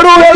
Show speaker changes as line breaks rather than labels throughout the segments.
তরুণ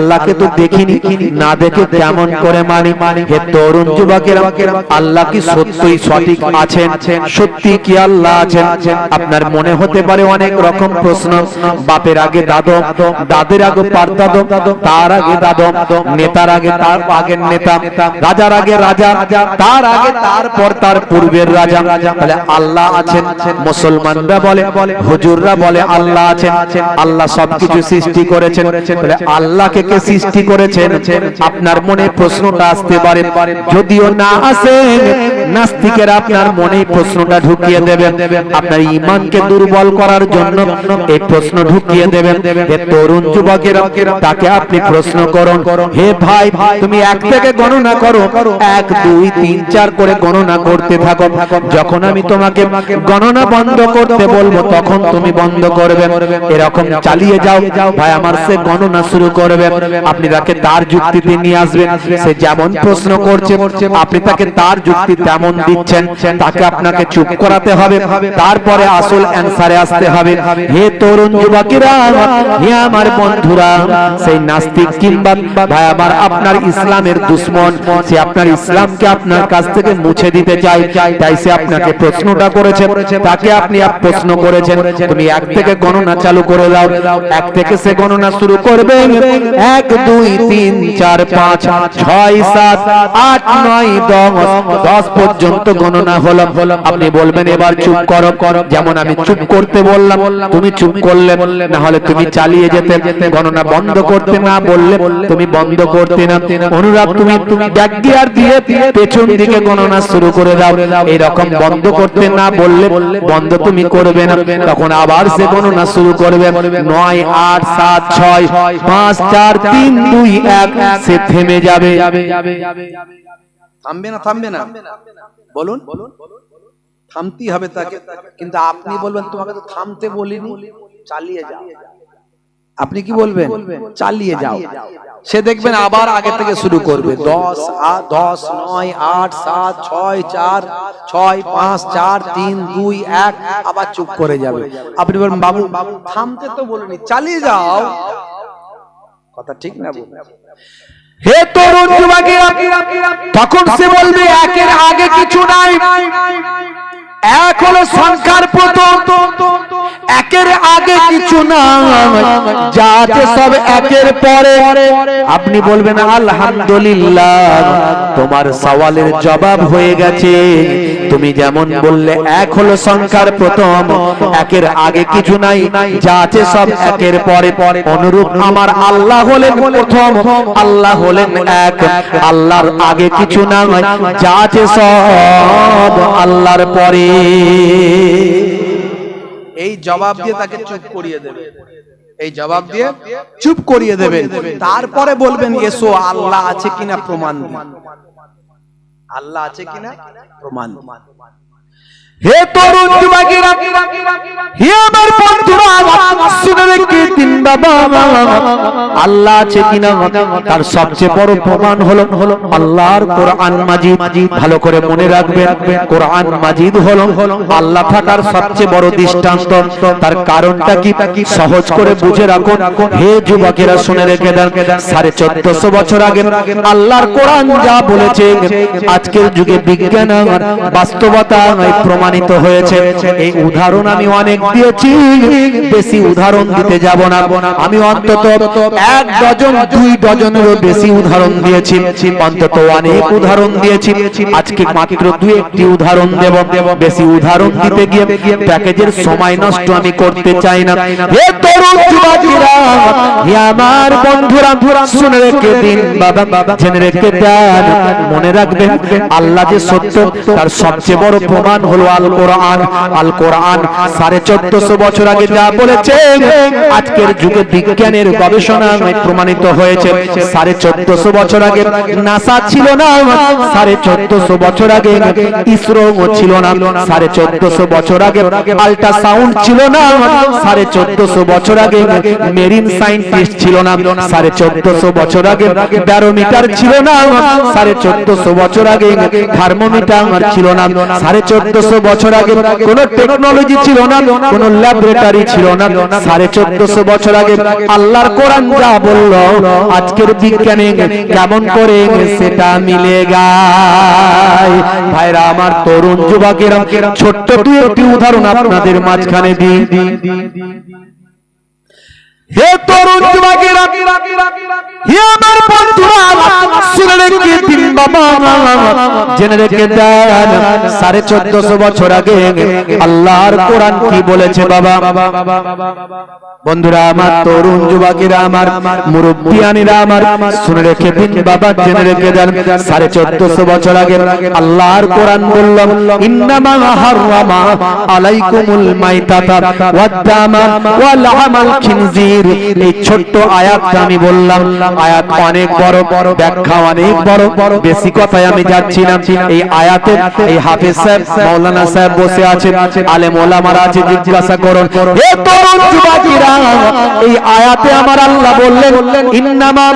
আল্লাহকে তো দেখিনি না দেখে কেমন করে মানি হে তরুণ যুবকের আল্লাহ কি সত্যই সঠিক আছেন সত্যি কি আল্লাহ আছেন আপনার মনে হতে পারে অনেক রকম প্রশ্ন বাপের আগে দাদো দাদের আগে পারদাদ তার আগে দাদো নেতার আগে তার আগের নেতা রাজার আগে রাজা তার আগে তারপর তার পূর্বের রাজা তাহলে আল্লাহ আছেন মুসলমানরা বলে হুজুররা বলে আল্লাহ আছেন আল্লাহ সবকিছু সৃষ্টি করেছেন তাহলে আল্লাহকে আপনাকে সৃষ্টি করেছেন আপনার মনে প্রশ্নটা আসতে পারে যদিও না আসে নাস্তিকের আপনার মনে প্রশ্নটা ঢুকিয়ে দেবেন আপনার ইমানকে দুর্বল করার জন্য এই প্রশ্ন ঢুকিয়ে দেবেন হে তরুণ যুবকের তাকে আপনি প্রশ্ন করুন হে ভাই তুমি এক থেকে গণনা করো এক দুই তিন চার করে গণনা করতে থাকো যখন আমি তোমাকে গণনা বন্ধ করতে বলবো তখন তুমি বন্ধ করবে এরকম চালিয়ে যাও ভাই আমার সে গণনা শুরু করবে আপনি তাকে তার যুক্তিতে নিয়ে আসবেন সে যেমন প্রশ্ন করছে আপনি তাকে তার যুক্তি তেমন দিচ্ছেন তাকে আপনাকে চুপ করাতে হবে তারপরে আসল অ্যান্সারে আসতে হবে হে তরুণ যুবকেরা হে আমার বন্ধুরা সেই নাস্তিক কিংবা ভাই আমার আপনার ইসলামের দুশ্মন সে আপনার ইসলামকে আপনার কাছ থেকে মুছে দিতে চাই তাই সে আপনাকে প্রশ্নটা করেছে তাকে আপনি প্রশ্ন করেছেন তুমি এক থেকে গণনা চালু করে দাও এক থেকে সে গণনা শুরু করবে এক দুই তিন চার পাঁচ ছয় সাত আট নয় দশ দশ পর্যন্ত গণনা হলো আপনি বলবেন এবার চুপ করো যেমন আমি চুপ করতে বললাম তুমি চুপ করলে না হলে তুমি চালিয়ে যেতে গণনা বন্ধ করতে না বললে তুমি বন্ধ করতে না অনুরাগ তুমি তুমি ব্যাগিয়ার দিয়ে পেছন দিকে গণনা শুরু করে দাও এরকম বন্ধ করতে না বললে বন্ধ তুমি করবে না তখন আবার সে গণনা শুরু করবে নয় আট সাত ছয় পাঁচ চার তিন দুই এক সে থেমে যাবে
থামবে না থামবে না বলুন থামতেই হবে তাকে কিন্তু আপনি বলবেন তোমাকে তো থামতে বলিনি চালিয়ে যাও আপনি কি বলবেন চালিয়ে যাও সে দেখবেন আবার আগে থেকে শুরু করবে দশ দশ নয় আট সাত ছয় চার ছয় পাঁচ চার তিন দুই এক আবার চুপ করে যাবে আপনি বলবেন বাবু থামতে তো বলিনি চালিয়ে যাও কথা ঠিক না
হে তরুণ যুবকেরা তখন সে বলবে একের আগে কিছু নাই এক হলো সংখ্যার প্রথম একের আগে কিছু না যা আছে সব একের পরে আপনি বলবেন আলহামদুলিল্লাহ তোমার সওয়ালের জবাব হয়ে গেছে তুমি যেমন বললে এক হলো সংখ্যার প্রথম একের আগে কিছু নাই সব একের পরে অনুরূপ আমার আল্লাহ হলেন প্রথম আল্লাহ হলেন এক আল্লাহর আগে কিছু না যা আছে সব আল্লাহর পরে
এই জবাব দিয়ে তাকে চুপ করিয়ে দেবে এই জবাব দিয়ে চুপ করিয়ে দেবেন তারপরে বলবেন এসো আল্লাহ আছে কিনা প্রমাণ আল্লাহ আছে কিনা প্রমাণ
হে তরুণ যুবকেরা হে আমার বন্ধুরা সবচেয়ে বড় দৃষ্টান্ত তার কারণটা কি সহজ করে বুঝে রাখুন হে যুবকেরা শুনে রেখে দেন সাড়ে চোদ্দশো বছর আগে আল্লাহর কোরআন যা বলেছে আজকের যুগে বিজ্ঞান বাস্তবতা প্রমাণিত হয়েছে এই উদাহরণ আমি অনেক দিয়েছি বেশি উদাহরণ দিতে যাব না আমি অন্তত এক ডজন দুই ডজনেরও বেশি উদাহরণ দিয়েছি অন্তত অনেক উদাহরণ দিয়েছি আজকে মাত্র দু একটি উদাহরণ দেব বেশি উদাহরণ দিতে গিয়ে প্যাকেজের সময় নষ্ট আমি করতে চাই না হে তরুণ যুবকেরা হে আমার বন্ধুরা শুনে রেখে দিন বাবা জেনে রেখে দেন মনে রাখবেন আল্লাহ যে সত্য তার সবচেয়ে বড় প্রমাণ হলো আল কোরআন আল কোরআন সাড়ে চোদ্দশো বছর আগে যা বলেছে আজকের যুগ যুগে বিজ্ঞানের গবেষণা প্রমাণিত হয়েছে সাড়ে চোদ্দশো বছর আগে নাসা ছিল না সাড়ে চোদ্দশো বছর আগে ইসরো ছিল না সাড়ে চোদ্দশো বছর আগে সাউন্ড ছিল না সাড়ে চোদ্দশো বছর আগে মেরিন সাইন্টিস্ট ছিল না সাড়ে চোদ্দশো বছর আগে ব্যারোমিটার ছিল না সাড়ে চোদ্দশো বছর আগে থার্মোমিটার ছিল না সাড়ে চোদ্দশো বছর আগে কোনো টেকনোলজি ছিল না কোনো ল্যাবরেটারি ছিল না সাড়ে চোদ্দশো বছর আগে আল্লাহর কোরআন যা বলল আজকের বিজ্ঞানে কেমন করে সেটা মিলে গায় ভাইরা আমার তরুণ যুবকেরা ছোট্ট দু একটি উদাহরণ আপনাদের মাঝখানে দিই হে তরুণ যুবকেরা হে আমার বন্ধুরা শুনে কি বাবা জেনে রেখে দেন সাড়ে চোদ্দশো বছর আগে আল্লাহর কোরআন কি বলেছে বাবা বন্ধুরা আমার তরুণ যুবকেরা আমার মুরব্বিয়ানিরা আমার শুনে রেখে দিন বাবা জেনে রেখে দেন সাড়ে চোদ্দশো বছর আগে আল্লাহর কোরআন বললাম ইন্নামা হারামা আলাইকুমুল মাইতাতা ওয়াদামা ওয়াল আমাল খিনজির এই ছোট্ট আয়াতটা আমি বললাম আয়াত অনেক বড় বড় ব্যাখ্যা অনেক বড় বড় বেশি কথায় আমি যাচ্ছি না এই আয়াতে এই হাফিজ সাহেব মাওলানা সাহেব বসে আছেন আলেম ওলামারা আছে জিজ্ঞাসা করুন হে তরুণ যুবকেরা এই আয়াতে আমার আল্লাহ বললেন ইন্নামা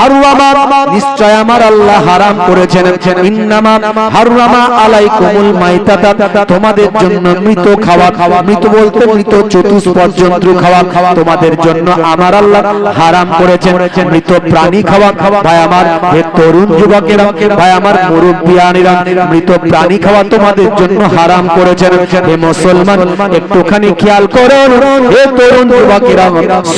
হারুয়ামা নিশ্চয় আমার আল্লাহ হারাম করেছেন ইন্নামা হারুয়ামা আলাইকুমুল মাইতাতা তোমাদের জন্য মৃত খাওয়া খাওয়া মৃত বলতে মৃত চতুষ্পদ জন্তু খাওয়া খাওয়া তোমাদের জন্য আমার আল্লাহ হারাম করেছেন মৃত প্রাণী খাওয়া খাওয়া ভাই আমার হে তরুণ যুবকেরা ভাই আমার আনিরা মৃত প্রাণী খাওয়া তোমাদের জন্য হারাম করেছেন হে মুসলমান একটুখানি খেয়াল করুন হে তরুণ যুবকেরা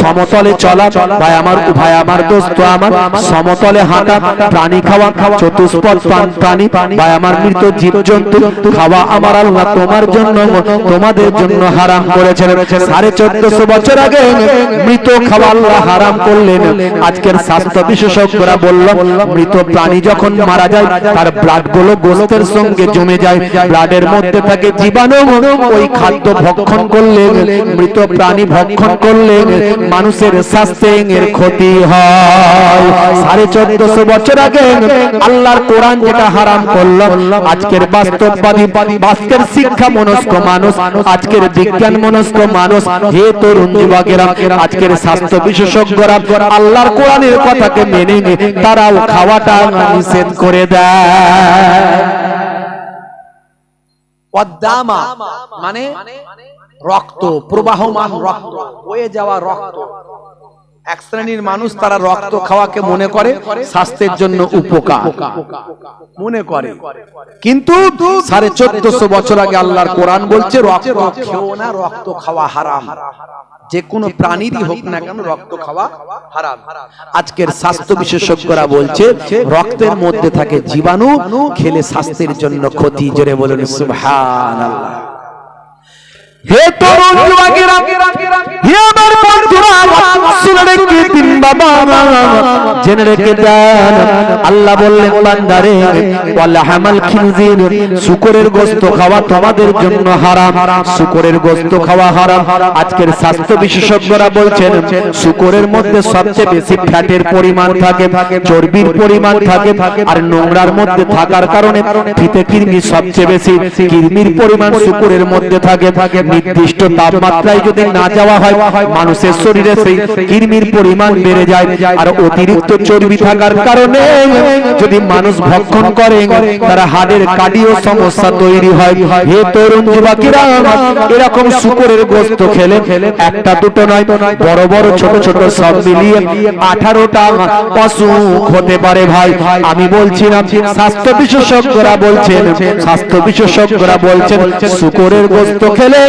সমতলে চলা ভাই আমার ভাই আমার দোস্ত আমার সমতলে হাঁটা প্রাণী খাওয়া চতুষ্পদ প্রাণী ভাই আমার মৃত জীবজন্তু খাওয়া আমার আল্লাহ তোমার জন্য তোমাদের জন্য হারাম করেছেন সাড়ে চোদ্দশো বছর আগে মৃত খাওয়া আল্লাহ হারাম করলেন আজকের স্বাস্থ্য বিশেষজ্ঞরা বলল মৃত প্রাণী যখন মারা যায় তার ব্লাড গুলো গোস্তের সঙ্গে জমে যায় ব্লাডের মধ্যে থাকে জীবাণু ওই খাদ্য ভক্ষণ করলে মৃত প্রাণী ভক্ষণ করলে মানুষের স্বাস্থ্যের ক্ষতি হয় সাড়ে চোদ্দশো বছর আগে আল্লাহর কোরআন যেটা হারাম করল আজকের বাস্তববাদী বাস্তের শিক্ষা মনস্ক মানুষ আজকের বিজ্ঞান মনস্ক মানুষ হে তরুণ যুবকেরা আজকের স্বাস্থ্য বিশেষজ্ঞরা আল্লাহর কোরআনের কথাকে মেনে নিয়ে তারাও খাওয়াটা নিষেধ করে দেয়
মানে রক্ত প্রবাহমান রক্ত হয়ে যাওয়া রক্ত এক শ্রেণীর মানুষ তারা রক্ত খাওয়াকে মনে করে স্বাস্থ্যের জন্য উপকার মনে করে কিন্তু সাড়ে চোদ্দশো বছর আগে আল্লাহর কোরআন বলছে রক্ত খেও না রক্ত খাওয়া হারাম যে কোনো প্রাণীরই হোক না কেন রক্ত খাওয়া হারাম আজকের স্বাস্থ্য বিশেষজ্ঞরা বলছে রক্তের মধ্যে থাকে জীবাণু খেলে স্বাস্থ্যের জন্য ক্ষতি জোরে বলুন সুবহানাল্লাহ
হে জেনে রেখে দেন আল্লাহ বললেন বান্দারে হামাল খিনজির শুকরের খাওয়া তোমাদের জন্য হারাম শুকরের খাওয়া হারাম আজকের স্বাস্থ্য বিশেষজ্ঞরা বলছেন শুকরের মধ্যে সবচেয়ে বেশি ফ্যাটের পরিমাণ থাকে চর্বির পরিমাণ থাকে আর নোংরার মধ্যে থাকার কারণে ফিতে সবচেয়ে বেশি কিরমির পরিমাণ শুকরের মধ্যে থাকে নির্দিষ্ট তাপমাত্রায় যদি না যাওয়া হয় মানুষের শরীরে সেই কিরমির পরিমাণ বেড়ে যায় আর অতিরিক্ত চর্বি থাকার কারণে যদি মানুষ ভক্ষণ করে তারা হাড়ের কাডিও সমস্যা তৈরি হয় হে তরুণ যুবকেরা এরকম শুকরের গোস্ত খেলে একটা দুটো নয় বড় বড় ছোট ছোট সব মিলিয়ে আঠারোটা অসুখ হতে পারে ভাই আমি বলছি না স্বাস্থ্য বিশেষজ্ঞরা বলছেন স্বাস্থ্য বিশেষজ্ঞরা বলছেন শুকরের গোস্ত খেলে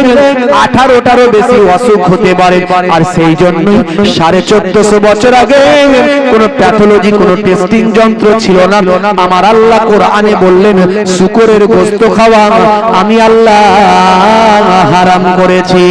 আঠারোটারও বেশি অসুখ হতে পারে আর সেই জন্য সাড়ে চোদ্দশো বছর আগে কোন প্যাথোলজি কোনো টেস্টিং যন্ত্র ছিল না আমার আল্লাহ কোরআনে বললেন শুকরের গোস্ত খাওয়া আমি আল্লাহ হারাম করেছি